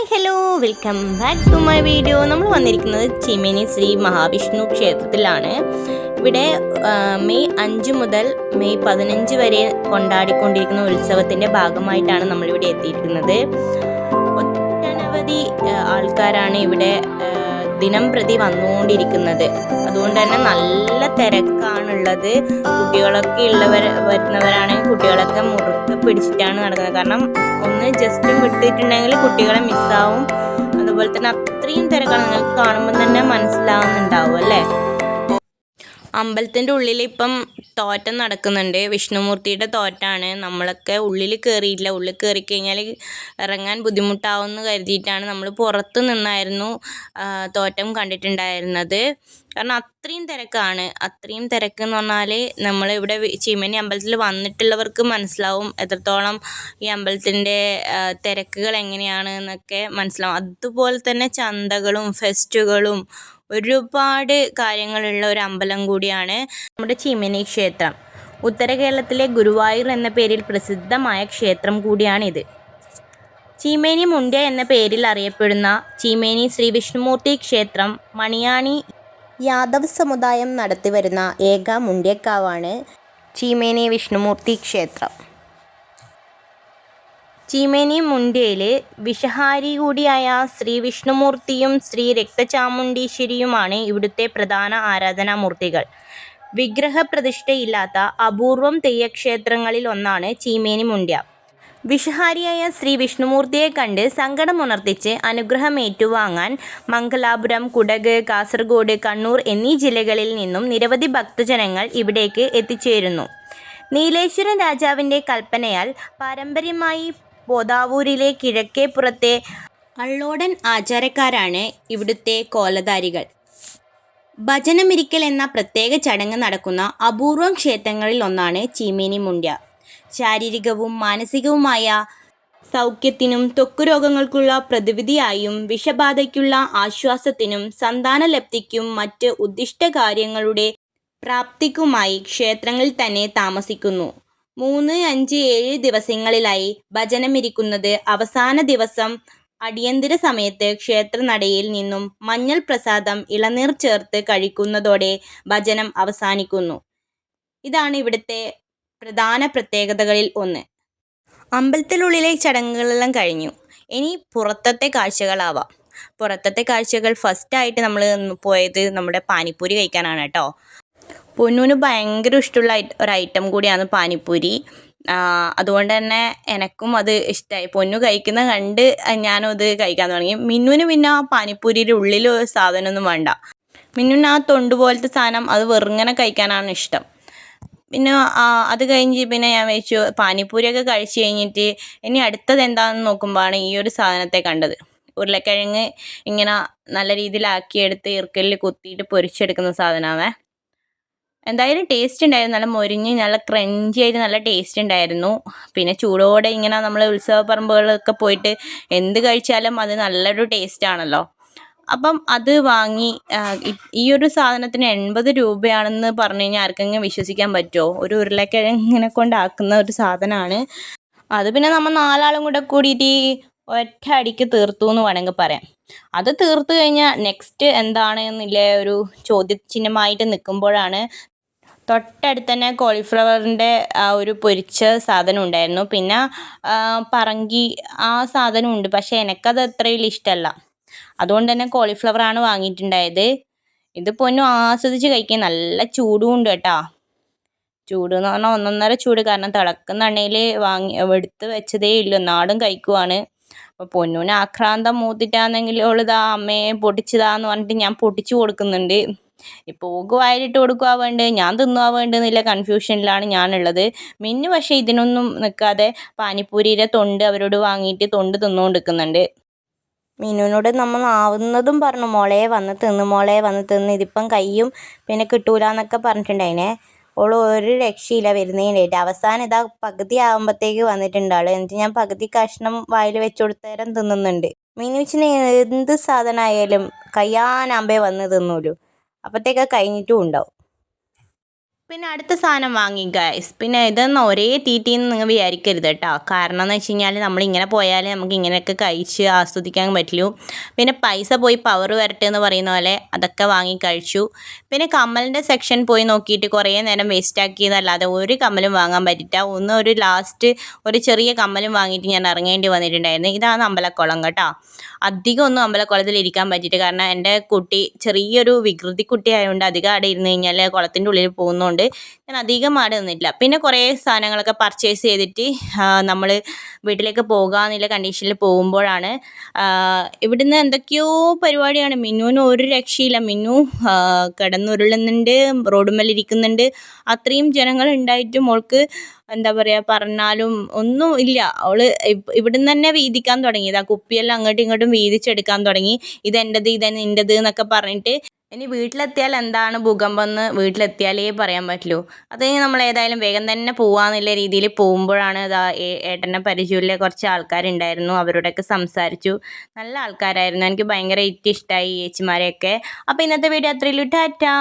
Hi hello welcome back to my video നമ്മൾ വന്നിരിക്കുന്നത് ചിമേനി ശ്രീ മഹാവിഷ്ണു ക്ഷേത്രത്തിലാണ്. ഇവിടെ മെയ് അഞ്ച് മുതൽ മെയ് പതിനഞ്ച് വരെ കൊണ്ടാടിക്കൊണ്ടിരിക്കുന്ന ഉത്സവത്തിന്റെ ഭാഗമായിട്ടാണ് നമ്മളിവിടെ എത്തിയിരിക്കുന്നത്. ഒട്ടനവധി ആൾക്കാരാണ് ഇവിടെ ദിനം പ്രതി വന്നുകൊണ്ടിരിക്കുന്നത്. അതുകൊണ്ട് തന്നെ നല്ല തിരക്കാണുള്ളത്. കുട്ടികളൊക്കെ ഉള്ളവർ വരുന്നവരാണെങ്കിൽ കുട്ടികളൊക്കെ മുറുക്കെ പിടിച്ചിട്ടാണ് നടക്കുന്നത്. കാരണം ഒന്ന് ജസ്റ്റ് വിട്ടിട്ടുണ്ടെങ്കിൽ കുട്ടികളെ മിസ്സാവും അതുപോലെ തന്നെ അത്രയും തിരക്കാണ്. നിങ്ങൾക്ക് കാണുമ്പോൾ തന്നെ മനസ്സിലാവുന്നുണ്ടാവും അല്ലേ? അമ്പലത്തിന്റെ ഉള്ളിൽ ഇപ്പം തോറ്റം നടക്കുന്നുണ്ട്. വിഷ്ണുമൂർത്തിയുടെ തോറ്റാണ്. നമ്മളൊക്കെ ഉള്ളിൽ കയറിയില്ല ഉള്ളിൽ കയറി കഴിഞ്ഞാൽ ഇറങ്ങാൻ ബുദ്ധിമുട്ടാവുമെന്ന് കരുതിയിട്ടാണ് നമ്മൾ പുറത്ത് നിന്നായിരുന്നു തോറ്റം കണ്ടിട്ടുണ്ടായിരുന്നത്. കാരണം അത്രയും തിരക്കാണ്. അത്രയും തിരക്ക് എന്ന് പറഞ്ഞാൽ നമ്മളിവിടെ ചീമനി അമ്പലത്തിൽ വന്നിട്ടുള്ളവർക്ക് മനസ്സിലാവും എത്രത്തോളം ഈ അമ്പലത്തിന്റെ തിരക്കുകൾ എങ്ങനെയാണ് എന്നൊക്കെ മനസ്സിലാവും. അതുപോലെ തന്നെ ചന്തകളും ഫെസ്റ്റുകളും ഒരുപാട് കാര്യങ്ങളുള്ള ഒരു അമ്പലം കൂടിയാണ് നമ്മുടെ ചീമനി ക്ഷേത്രം. ഉത്തര കേരളത്തിലെ ഗുരുവായൂർ എന്ന പേരിൽ പ്രസിദ്ധമായ ക്ഷേത്രം കൂടിയാണിത് ചീമേനി മുണ്ട എന്ന പേരിൽ അറിയപ്പെടുന്ന ചീമേനി ശ്രീ വിഷ്ണുമൂർത്തി ക്ഷേത്രം മണിയാണി യാദവ് സമുദായം നടത്തിവരുന്ന ഏക മുണ്ടക്കാവാണ് ചീമേനി വിഷ്ണുമൂർത്തി ക്ഷേത്രം. ചീമേനി മുണ്ട്യയിൽ വിഷഹാരി കൂടിയായ ശ്രീ വിഷ്ണുമൂർത്തിയും ശ്രീ രക്തചാമുണ്ടീശ്വരിയുമാണ് ഇവിടുത്തെ പ്രധാന ആരാധനാമൂർത്തികൾ. വിഗ്രഹപ്രതിഷ്ഠയില്ലാത്ത അപൂർവം തെയ്യക്ഷേത്രങ്ങളിൽ ഒന്നാണ് ചീമേനി മുണ്ട്യ. വിഷഹാരിയായ ശ്രീ വിഷ്ണുമൂർത്തിയെ കണ്ട് സങ്കടമുണർത്തിച്ച് അനുഗ്രഹം ഏറ്റുവാങ്ങാൻ മംഗലാപുരം കുടക് കാസർഗോഡ് കണ്ണൂർ എന്നീ ജില്ലകളിൽ നിന്നും നിരവധി ഭക്തജനങ്ങൾ ഇവിടേക്ക് എത്തിച്ചേരുന്നു. നീലേശ്വരൻ രാജാവിന്റെ കൽപ്പനയാൽ പാരമ്പര്യമായി പോതാവൂരിലെ കിഴക്കേപ്പുറത്തെ അള്ളോടൻ ആചാരക്കാരാണ് ഇവിടുത്തെ കോലധാരികൾ. ഭജനമിരിക്കൽ എന്ന പ്രത്യേക ചടങ്ങ് നടക്കുന്ന അപൂർവം ക്ഷേത്രങ്ങളിൽ ഒന്നാണ് ചീമേനി മുണ്ട്യ. ശാരീരികവും മാനസികവുമായ സൗഖ്യത്തിനും തൊക്കു രോഗങ്ങൾക്കുള്ള പ്രതിവിധിയായും വിഷബാധയ്ക്കുള്ള ആശ്വാസത്തിനും സന്താനലബ്ധിക്കും മറ്റ് ഉദ്ദിഷ്ട കാര്യങ്ങളുടെ പ്രാപ്തിക്കുമായി ക്ഷേത്രങ്ങളിൽ തന്നെ താമസിക്കുന്നു. മൂന്ന് അഞ്ച് ഏഴ് ദിവസങ്ങളിലായി ഭജനമിരിക്കുന്നത് അവസാന ദിവസം അടിയന്തര സമയത്ത് ക്ഷേത്രനടയിൽ നിന്നും മഞ്ഞൾ പ്രസാദം ഇളനീർ ചേർത്ത് കഴിക്കുന്നതോടെ ഭജനം അവസാനിക്കുന്നു. ഇതാണ് ഇവിടുത്തെ പ്രധാന പ്രത്യേകതകളിൽ ഒന്ന്. അമ്പലത്തിലുള്ളിലെ ചടങ്ങുകളെല്ലാം കഴിഞ്ഞു. ഇനി പുറത്തത്തെ കാഴ്ചകളാവാം. പുറത്തത്തെ കാഴ്ചകൾ ഫസ്റ്റായിട്ട് നമ്മൾ പോയത് നമ്മുടെ പാനിപ്പൂരി കഴിക്കാനാണ് കേട്ടോ. പൊന്നൂന് ഭയങ്കര ഇഷ്ടമുള്ള ഒരു ഐറ്റം കൂടിയാണ് പാനിപ്പൂരി. അതുകൊണ്ട് തന്നെ എനക്കും അത് ഇഷ്ടമായി പൊന്നു കഴിക്കുന്ന കണ്ട് ഞാനും അത് കഴിക്കാൻ തുടങ്ങി. മിന്നുവിന് പിന്നെ ആ പാനിപ്പൂരിയുടെ ഉള്ളിൽ സാധനമൊന്നും വേണ്ട. മിന്നുവിന് ആ തൊണ്ട് പോലത്തെ സാധനം അത് വെറുങ്ങനെ കഴിക്കാനാണ് ഇഷ്ടം. പിന്നെ അത് കഴിഞ്ഞ് പിന്നെ ഞാൻ വെച്ചു പാനിപ്പൂരിയൊക്കെ കഴിച്ചു കഴിഞ്ഞിട്ട് ഇനി അടുത്തത് എന്താണെന്ന് നോക്കുമ്പോഴാണ് ഈ ഒരു സാധനത്തെ കണ്ടത്. ഉരുളക്കിഴങ്ങ് ഇങ്ങനെ നല്ല രീതിയിലാക്കിയെടുത്ത് ഇറുക്കലിൽ കുത്തിയിട്ട് പൊരിച്ചെടുക്കുന്ന സാധനമാണേ. എന്തായാലും ടേസ്റ്റ് ഉണ്ടായിരുന്നു. നല്ല മൊരിഞ്ഞ് നല്ല ക്രഞ്ചി ആയിട്ട് നല്ല ടേസ്റ്റ് ഉണ്ടായിരുന്നു. പിന്നെ ചൂടോടെ ഇങ്ങനെ നമ്മൾ ഉത്സവ പറമ്പുകളൊക്കെ പോയിട്ട് എന്ത് കഴിച്ചാലും അത് നല്ലൊരു ടേസ്റ്റ് ആണല്ലോ. അപ്പം അത് വാങ്ങി ഈ ഒരു സാധനത്തിന് എൺപത് രൂപയാണെന്ന് പറഞ്ഞു കഴിഞ്ഞാൽ ആർക്കെങ്കിലും വിശ്വസിക്കാൻ പറ്റുമോ? ഒരു ഉരുളക്കിഴങ്ങിനെ കൊണ്ടാക്കുന്ന ഒരു സാധനമാണ്. അത് പിന്നെ നമ്മൾ നാലാളും കൂടെ കൂടിയിട്ട് ഒറ്റ അടിക്ക് തീർത്തു എന്ന് വേണമെങ്കിൽ പറയാം. അത് തീർത്തു കഴിഞ്ഞാൽ നെക്സ്റ്റ് എന്താണ് എന്നില്ലേ ഒരു ചോദ്യചിഹ്നമായിട്ട് നിൽക്കുമ്പോഴാണ് തൊട്ടടുത്ത് തന്നെ കോളിഫ്ലവറിന്റെ ആ ഒരു പൊരിച്ച സാധനം ഉണ്ടായിരുന്നു. പിന്നെ പറങ്കി ആ സാധനം ഉണ്ട്. പക്ഷേ എനിക്കത് അത്രയും ഇഷ്ടമല്ല അതുകൊണ്ട് തന്നെ കോളിഫ്ലവറാണ് വാങ്ങിയിട്ടുണ്ടായത്. ഇതിപ്പോൾ ഒന്നും ആസ്വദിച്ച് കഴിക്കാൻ നല്ല ചൂടും ഉണ്ട് കേട്ടോ. ചൂട് എന്ന് പറഞ്ഞാൽ ഒന്നൊന്നര ചൂട്. കാരണം തിളക്കുന്ന എണ്ണയിൽ വാങ്ങി എടുത്ത് വെച്ചതേ ഇല്ല. നാടും കഴിക്കുവാണ്. അപ്പോൾ പൊന്നൂന് ആക്രാന്തം മൂത്തിട്ടാണെങ്കിൽ ഓളിതാ അമ്മയെ പൊട്ടിച്ചതാന്ന് പറഞ്ഞിട്ട് ഞാൻ പൊട്ടിച്ചു കൊടുക്കുന്നുണ്ട്. ഇപ്പോൾ ഓക്ക് വായിലിട്ട് കൊടുക്കുക വേണ്ടത് ഞാൻ തിന്നുക വേണ്ടെന്നുള്ള കൺഫ്യൂഷനിലാണ് ഞാനുള്ളത്. മിന്നു പക്ഷേ ഇതിനൊന്നും നിൽക്കാതെ പാനിപ്പൂരിയുടെ തൊണ്ട് അവരോട് വാങ്ങിയിട്ട് തൊണ്ട് തിന്നുകൊണ്ടിരിക്കുന്നുണ്ട് മീനുവിനോട് നമ്മൾ ആവുന്നതും പറഞ്ഞു മോളെ വന്ന് തിന്ന് മോളെ വന്ന് തിന്ന് ഇതിപ്പം കയ്യും പിന്നെ കിട്ടൂല എന്നൊക്കെ പറഞ്ഞിട്ടുണ്ടായിനെ. ഓൾ ഒരു രക്ഷയില്ല വരുന്നതിനായിട്ട് അവസാനം ഇതാ പകുതി ആകുമ്പോഴത്തേക്ക് വന്നിട്ടുണ്ട് ആൾ. എന്നിട്ട് ഞാൻ പകുതി കഷ്ണം വായിൽ വെച്ച് കൊടുത്തേരം തിന്നുന്നുണ്ട്. മീനുവിച്ചിന് എന്ത് സാധനമായാലും കയ്യാനാമ്പേ വന്ന് തിന്നൂലു. അപ്പോഴത്തേക്ക് കഴിഞ്ഞിട്ടും ഉണ്ടാവും. പിന്നെ അടുത്ത സാധനം വാങ്ങി ഗൈസ് പിന്നെ ഇതൊന്നും ഒരേ തീറ്റി എന്ന് നിങ്ങൾ വിചാരിക്കരുത് കേട്ടോ കാരണം എന്ന് വെച്ച് കഴിഞ്ഞാൽ നമ്മളിങ്ങനെ പോയാൽ നമുക്ക് ഇങ്ങനെയൊക്കെ കഴിച്ച് ആസ്വദിക്കാൻ പറ്റുള്ളൂ പിന്നെ പൈസ പോയി പവർ വരട്ടെ എന്ന് പറയുന്ന പോലെ അതൊക്കെ വാങ്ങി കഴിച്ചു. പിന്നെ കമ്മലിന്റെ സെക്ഷൻ പോയി നോക്കിയിട്ട് കുറേ നേരം വേസ്റ്റ് ആക്കിയതല്ലാതെ ഒരു കമ്മലും വാങ്ങാൻ പറ്റില്ല ഒന്ന് ഒരു ലാസ്റ്റ് ഒരു ചെറിയ കമ്മലും വാങ്ങിയിട്ട് ഞാൻ ഇറങ്ങേണ്ടി വന്നിട്ടുണ്ടായിരുന്നു. ഇതാണ് അമ്പലക്കുളം കേട്ടോ. അധികം ഒന്നും അമ്പലക്കുളത്തിൽ ഇരിക്കാൻ പറ്റിയിട്ട് കാരണം എന്റെ കുട്ടി ചെറിയൊരു വികൃതി കുട്ടി ആയതുകൊണ്ട് അധികം അവിടെ ഇരുന്ന് കഴിഞ്ഞാൽ കുളത്തിന്റെ ഉള്ളിൽ പോകുന്നതുകൊണ്ട് ഞാൻ അധികം മാറി നിന്നിട്ടില്ല. പിന്നെ കുറേ സാധനങ്ങളൊക്കെ പർച്ചേസ് ചെയ്തിട്ട് നമ്മൾ വീട്ടിലേക്ക് പോകാമെന്നുള്ള കണ്ടീഷനിൽ പോകുമ്പോഴാണ് ഇവിടുന്ന് എന്തൊക്കെയോ പരിപാടിയാണ്. മിന്നുവിന് ഒരു രക്ഷയില്ല. മിന്നു കിടന്നുരുളുന്നുണ്ട് റോഡുമ്മലിരിക്കുന്നുണ്ട് അത്രയും ജനങ്ങൾ ഉണ്ടായിട്ടും മോൾക്ക് എന്താ പറയുക പറഞ്ഞാലും ഒന്നും ഇല്ല. അവൾ ഇവിടുന്ന് തന്നെ വീതിക്കാൻ തുടങ്ങി. ഇതാ കുപ്പിയെല്ലാം അങ്ങോട്ടും ഇങ്ങോട്ടും വീതിച്ചെടുക്കാൻ തുടങ്ങി. ഇതെന്റെത് ഇതെന്നെ നിന്റെത് എന്നൊക്കെ പറഞ്ഞിട്ട് ഇനി വീട്ടിലെത്തിയാൽ എന്താണ് ഭൂകമ്പം എന്ന് വീട്ടിലെത്തിയാലേ പറയാൻ പറ്റുള്ളൂ. അത് കഴിഞ്ഞ് നമ്മൾ ഏതായാലും വേഗം തന്നെ പോവാന്നുള്ള രീതിയിൽ പോകുമ്പോഴാണ് ഇതാ ഏ- ഏട്ടനെ പരിചയമുള്ള കുറച്ച് ആൾക്കാരുണ്ടായിരുന്നു. അവരോടൊക്കെ സംസാരിച്ചു. നല്ല ആൾക്കാരായിരുന്നു. എനിക്ക് ഭയങ്കര ഇഷ്ടമായി ചേച്ചിമാരെയൊക്കെ അപ്പോൾ ഇന്നത്തെ വീഡിയോ അത്രയുള്ളൂ ടാറ്റാ.